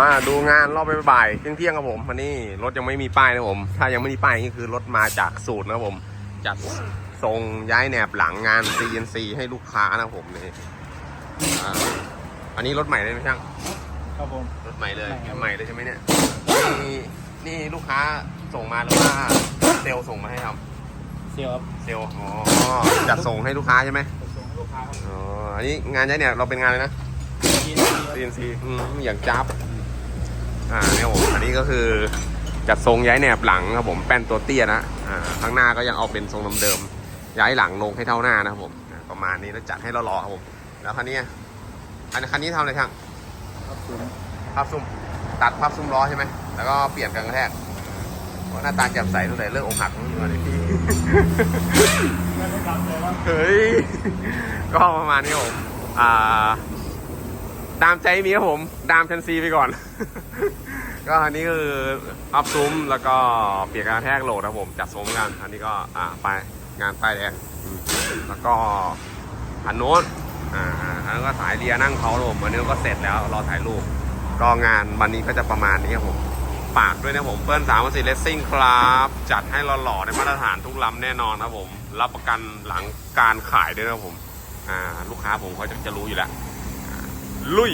อ่าดูงานรอบบ่ายๆเที่ยงๆครับผมวันนี้รถยังไม่มีป้ายนะผม ถ้ายังไม่มีป้ายนี่คือรถมาจากสูตรนะครับผม จัดทรงย้ายแหนบหลังงาน CNC ให้ลูกค้านะครับผมนี่อ่าอันนี้รถใหม่เลยไหมช่างครับผมรถใหม่เลยใหม่ครับใหม่เลยใช่ไหมเนี่ยนี่นี่ลูกค้าส่งมาหรือว่าเซลล์ส่งมาให้ครับเซียวครับเซลล์อ๋อจัดส่งให้ลูกค้าใช่ไหมไปส่งให้ลูกค้าครับอ๋ออันนี้งานย้ายแหนบเราเป็นงานเลยนะยินดีครับ CNC อืมอย่างจับ อ่าเนี่ยผมอันนี้ ก็คือจัดทรงย้ายแหนบหลังครับผมแป้นตัวเตี้ยนะอ่าข้างหน้าก็ยังเอาเป็นทรงเดิมๆย้ายหลังลงให้เท่าหน้านะครับผมอ่าประมาณนี้แล้วจัดให้เรารอครับผมแล้วคันนี้อะอันคันนี้ทำอะไรช่างครับผมพับซุ้มตัดพับซุ้มล้อใช่ไหมแล้วก็เปลี่ยนกันกระแทกโอ้หน้าตาแจ่มใสตั้งแต่เรื่องอกหักมาเลยพี่ไม่ได้ทำเลยว่าเฮ้ย ก็ประมาณนี้ครับผมอ่า ตามใจมีครับผม ดามชันซีไปก่อน ก็อันนี้คืออัพซุ้มแล้วก็เปลี่ยนการกระแทกโหลดครับผมจัดซุ้มกัน อันนี้ก็อ่าไปงานป้ายแดงแล้วก็อันโน้นอ่าอันนั้นก็สายเรียนั่งเขาครับผมอันนี้ก็เสร็จแล้วรอถ่ายรูปก็งานวันนี้ก็จะประมาณนี้ครับผมฝากด้วยนะผมเปิ้ลสามสิเลสซิ่งครับ จัดให้หล่อๆในมาตรฐานทุกลำแน่นอนครับผม รับประกันหลังการขายด้วยนะผม อ่า ลูกค้าผมเขาจะจะรู้อยู่แล้ว ลุย